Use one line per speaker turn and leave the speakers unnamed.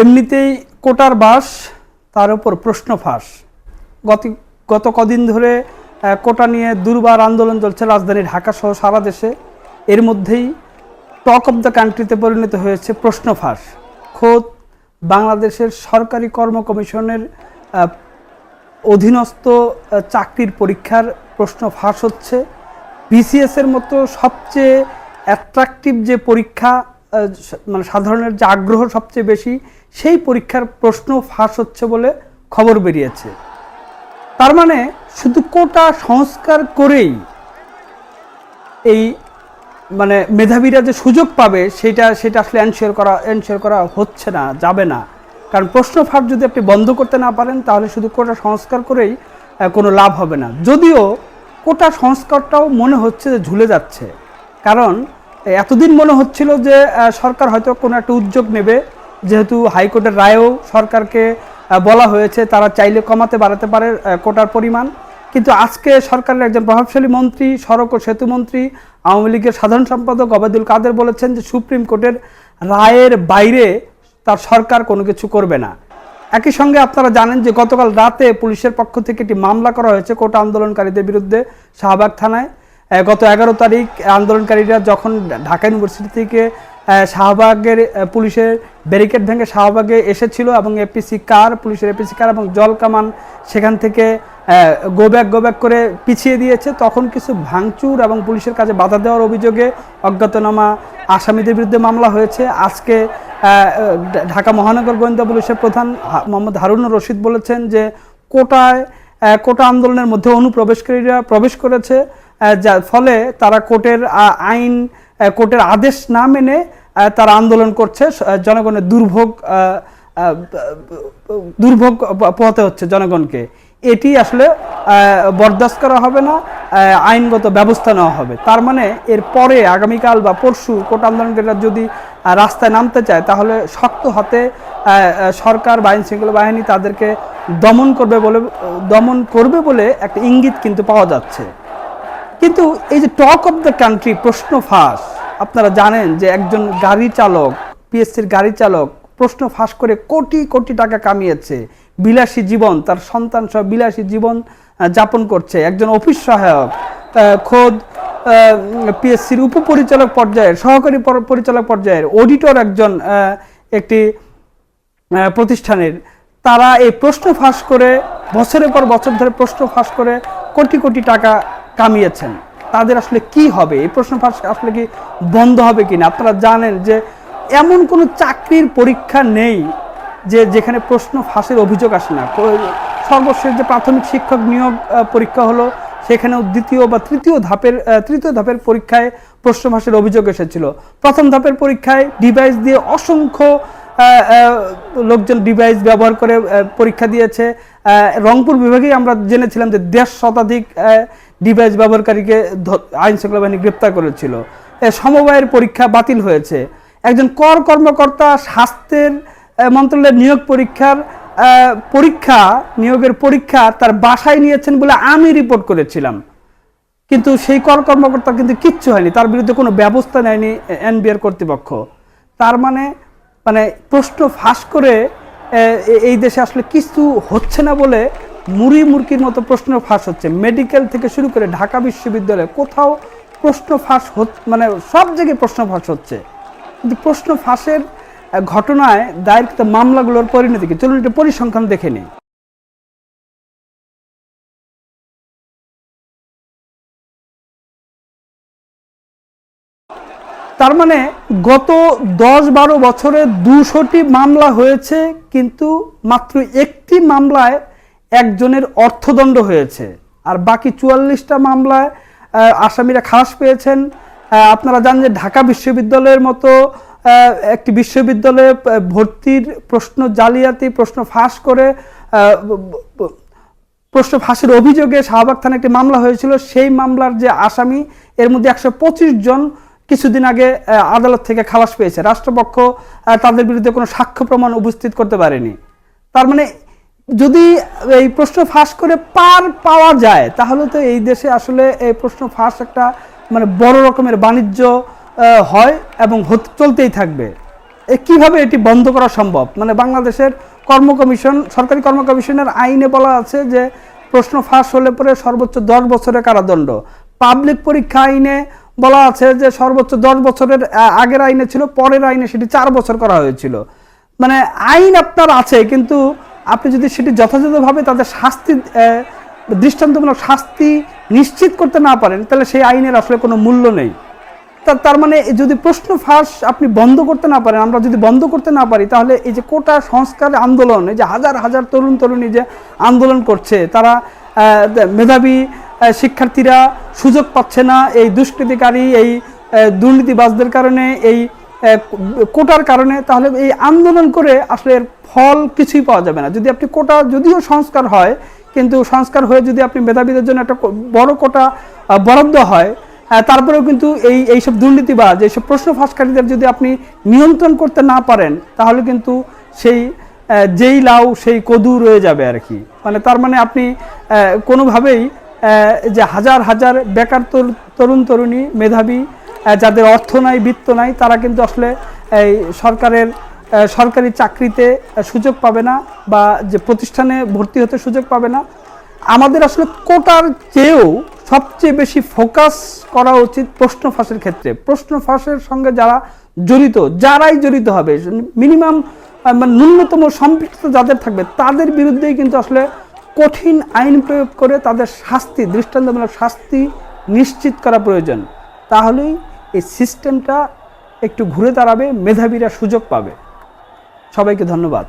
এমনিতেই কোটার বাস, তার উপর প্রশ্ন ফাঁস। গত গত কদিন ধরে কোটা নিয়ে দুর্বার আন্দোলন চলছে রাজধানী ঢাকা সহ সারা দেশে। এর মধ্যেই টক অফ দ্য কান্ট্রিতে পরিণত হয়েছে প্রশ্ন ফাঁস। খোদ বাংলাদেশের সরকারি কর্ম কমিশনের অধীনস্থ চাকরির পরীক্ষার প্রশ্ন ফাঁস হচ্ছে। বিসিএসের মতো সবচেয়ে অ্যাট্রাকটিভ যে পরীক্ষা মানে সাধারণের যে আগ্রহ সবচেয়ে বেশি, সেই পরীক্ষার প্রশ্ন ফাঁস হচ্ছে বলে খবর বেরিয়েছে। তার মানে শুধু কোটা সংস্কার করেই এই মানে মেধাবীরা যে সুযোগ পাবে, সেটা সেটা আসলে এনশিওর করা এনশিওর করা হচ্ছে না, যাবে না। কারণ প্রশ্ন ফাঁক যদি আপনি বন্ধ করতে না পারেন, তাহলে শুধু কোটা সংস্কার করেই কোনো লাভ হবে না। যদিও কোটা সংস্কারটাও মনে হচ্ছে যে ঝুলে যাচ্ছে। কারণ এতদিন মনে হচ্ছিল যে সরকার হয়তো কোনো একটা উদ্যোগ নেবে। যেহেতু হাইকোর্টের রায়েও সরকারকে বলা হয়েছে, তারা চাইলে কমাতে, বাড়াতে পারে কোটার পরিমাণ। কিন্তু আজকে সরকারের একজন প্রভাবশালী মন্ত্রী, সড়ক ও সেতু মন্ত্রী, আওয়ামী লীগের সাধারণ সম্পাদক অবায়দুল কাদের বলেছেন যে, সুপ্রিম কোর্টের রায়ের বাইরে তার সরকার কোনো কিছু করবে না। একই সঙ্গে আপনারা জানেন যে, গতকাল রাতে পুলিশের পক্ষ থেকে একটি মামলা করা হয়েছে কোটা আন্দোলনকারীদের বিরুদ্ধে শাহবাগ থানায়। গত এগারো তারিখ আন্দোলনকারীরা যখন ঢাকা ইউনিভার্সিটি থেকে শাহবাগের পুলিশের ব্যারিকেড ভেঙে শাহবাগে এসেছিল এবং এপিসি কার, পুলিশের এপিসি কার এবং জল কামান সেখান থেকে গো ব্যাক গো ব্যাক করে পিছিয়ে দিয়েছে। তখন কিছু ভাঙচুর এবং পুলিশের কাজে বাধা দেওয়ার অভিযোগে অজ্ঞাতনামা আসামিদের বিরুদ্ধে মামলা হয়েছে। আজকে ঢাকা মহানগর গোয়েন্দা পুলিশের প্রধান মোহাম্মদ হারুনুর রশিদ বলেছেন যে, কোটায় কোটা আন্দোলনের মধ্যে অনুপ্রবেশকারীরা প্রবেশ করেছে। ফলে তারা কোর্টের আইন কোর্টের আদেশ না মেনে তারা আন্দোলন করছে জনগণের দুর্ভোগ দুর্ভোগ পোহাতে হচ্ছে জনগণকে। এটি আসলে বরদাস্ত করা হবে না আইনগত ব্যবস্থা নেওয়া হবে। তার মানে এর পরে আগামীকাল বা পরশু কোটা আন্দোলনকারীরা যদি রাস্তায় নামতে চায়, তাহলে শক্ত হাতে সরকার বা আইন শৃঙ্খলা বাহিনী তাদেরকে দমন করবে বলে, দমন করবে বলে একটা ইঙ্গিত কিন্তু পাওয়া যাচ্ছে। কিন্তু এই যে টক অফ দ্য কান্ট্রি প্রশ্ন ফাঁস। আপনারা জানেন যে একজন গাড়ি চালক পিএসসির গাড়ি চালক, প্রশ্ন ফাঁস করে কোটি কোটি টাকা কামিয়েছে। বিলাসী জীবন, তার সন্তান সহ বিলাসী জীবন যাপন করছে। একজন অফিস সহায়ক খোদ পিএসসির উপপরিচালক পর্যায়ের, সহকারী পরিচালক পর্যায়ের অডিটর একজন একটি প্রতিষ্ঠানের। তারা এই প্রশ্ন ফাঁস করে, বছরের পর বছর ধরে প্রশ্ন ফাঁস করে কোটি কোটি টাকা কামিয়েছেন। তাদের আসলে কি হবে? এই প্রশ্ন ফাঁস আসলে কি বন্ধ হবে কিনা? আপনারা জানেন যে এমন কোনো চাকরির পরীক্ষা নেই যে যেখানে প্রশ্ন ফাঁসের অভিযোগ আসে না। কো- সর্বশেষ যে প্রাথমিক শিক্ষক নিয়োগ পরীক্ষা হলো, সেখানেও দ্বিতীয় বা তৃতীয় ধাপের তৃতীয় ধাপের পরীক্ষায় প্রশ্ন ফাঁসের অভিযোগ এসেছিল। প্রথম ধাপের পরীক্ষায় ডিভাইস দিয়ে অসংখ্য লোকজন ডিভাইস ব্যবহার করে পরীক্ষা দিয়েছে। রংপুর বিভাগেই আমরা জেনেছিলাম যে দেড় শতাধিক ডিভাইস ব্যবহারকারীকে আইন শৃঙ্খলা বাহিনী গ্রেপ্তার করেছিল। সমবায়ের পরীক্ষা বাতিল হয়েছে। একজন কর কর্মকর্তা স্বাস্থ্যের মন্ত্রণালয়ের নিয়োগ পরীক্ষার পরীক্ষা, নিয়োগের পরীক্ষা তার বাসায় নিয়েছেন বলে আমি রিপোর্ট করেছিলাম। কিন্তু সেই কর কর্মকর্তা কিন্তু কিচ্ছু হয়নি। তার বিরুদ্ধে কোনো ব্যবস্থা নেয়নি এনবিআর কর্তৃপক্ষ। তার মানে মানে প্রশ্ন ফাঁস করে এই দেশে আসলে কিছু হচ্ছে না বলে মুড়ি মুরকির মতো প্রশ্ন ফাঁস হচ্ছে। মেডিকেল থেকে শুরু করে ঢাকা বিশ্ববিদ্যালয়ে কোথাও প্রশ্ন ফাঁস মানে সব জায়গায় প্রশ্ন ফাঁস হচ্ছে। কিন্তু প্রশ্ন ফাঁসের ঘটনায় দায়েরকৃত মামলাগুলোর পরিণতি কি? চলুন একটা পরিসংখ্যান দেখে নিই। তার মানে গত দশ বারো বছরে দুশোটি মামলা হয়েছে, কিন্তু মাত্র একটি মামলায় একজনের অর্থদণ্ড হয়েছে। আর বাকি চুয়াল্লিশটা মামলায় আসামিরা খালাস পেয়েছেন। আপনারা জানেন যে ঢাকা বিশ্ববিদ্যালয়ের মতো একটি বিশ্ববিদ্যালয়ে ভর্তির প্রশ্ন জালিয়াতি, প্রশ্ন ফাঁস করে প্রশ্ন ফাঁসের অভিযোগে শাহবাগ থানায় একটি মামলা হয়েছিল। সেই মামলার যে আসামি, এর মধ্যে একশো পঁচিশ জন কিছুদিন আগে আদালত থেকে খালাস পেয়েছে। রাষ্ট্রপক্ষ তাদের বিরুদ্ধে কোনো সাক্ষ্য প্রমাণ উপস্থিত করতে পারেনি। তার মানে যদি এই প্রশ্ন ফাঁস করে পার পাওয়া যায়, তাহলে তো এই দেশে আসলে এই প্রশ্ন ফাঁস একটা মানে বড় রকমের বাণিজ্য হয় এবং চলতেই থাকবে। কীভাবে এটি বন্ধ করা সম্ভব? মানে বাংলাদেশের কর্ম কমিশন, সরকারি কর্ম কমিশনের আইনে বলা আছে যে প্রশ্ন ফাঁস হলে পরে সর্বোচ্চ দশ বছরের কারাদণ্ড। পাবলিক পরীক্ষা আইনে বলা আছে যে সর্বোচ্চ দশ বছরের আগের আইনে ছিল, পরের আইনে সেটি চার বছর করা হয়েছিল। মানে আইন আপনার আছে, কিন্তু আপনি যদি সেটি যথাযথভাবে তাদের শাস্তি দৃষ্টান্তমূলক শাস্তি নিশ্চিত করতে না পারেন, তাহলে সেই আইনের আসলে কোনো মূল্য নেই। তার মানে যদি প্রশ্ন ফাঁস আপনি বন্ধ করতে না পারেন, আমরা যদি বন্ধ করতে না পারি, তাহলে এই যে কোটা সংস্কার আন্দোলন, এই যে হাজার হাজার তরুণ তরুণী যে আন্দোলন করছে, তারা মেধাবী শিক্ষার্থীরা সুযোগ পাচ্ছে না এই দুষ্কৃতিকারী, এই দুর্নীতিবাজদের কারণে, এই কোটার কারণে তাহলে এই আন্দোলন করে আসলে এর ফল কিছুই পাওয়া যাবে না। যদি আপনি কোটা, যদিও সংস্কার হয়, কিন্তু সংস্কার হয়ে যদি আপনি মেধাবীদের জন্য একটা বড় কোটা বরাদ্দ হয় তারপরেও কিন্তু এই, এইসব দুর্নীতিবাজ এইসব প্রশ্ন ফাঁসকারীদের যদি আপনি নিয়ন্ত্রণ করতে না পারেন, তাহলে কিন্তু সেই যেই লাউ, সেই কদু রয়ে যাবে আর কি। মানে তার মানে আপনি কোনোভাবেই যে হাজার হাজার বেকার তরু- তরুণ, তরুণী, মেধাবী যাদের অর্থ নাই, বিত্ত নাই, তারা কিন্তু আসলে এই সরকারের সরকারি চাকরিতে সুযোগ পাবে না বা যে প্রতিষ্ঠানে ভর্তি হতে সুযোগ পাবে না। আমাদের আসলে কোটার চেয়েও সবচেয়ে বেশি ফোকাস করা উচিত প্রশ্ন ফাঁসের ক্ষেত্রে। প্রশ্ন ফাঁসের সঙ্গে যারা জড়িত, যারাই জড়িত হবে, মিনিমাম মানে ন্যূনতম সম্পৃক্ত যাদের থাকবে, তাদের বিরুদ্ধেই কিন্তু আসলে কঠিন আইন প্রয়োগ করে তাদের শাস্তি, দৃষ্টান্তমূলক শাস্তি নিশ্চিত করা প্রয়োজন। তাহলেই এই সিস্টেমটা একটু ঘুরে দাঁড়াবে মেধাবীরা সুযোগ পাবে। সবাইকে ধন্যবাদ।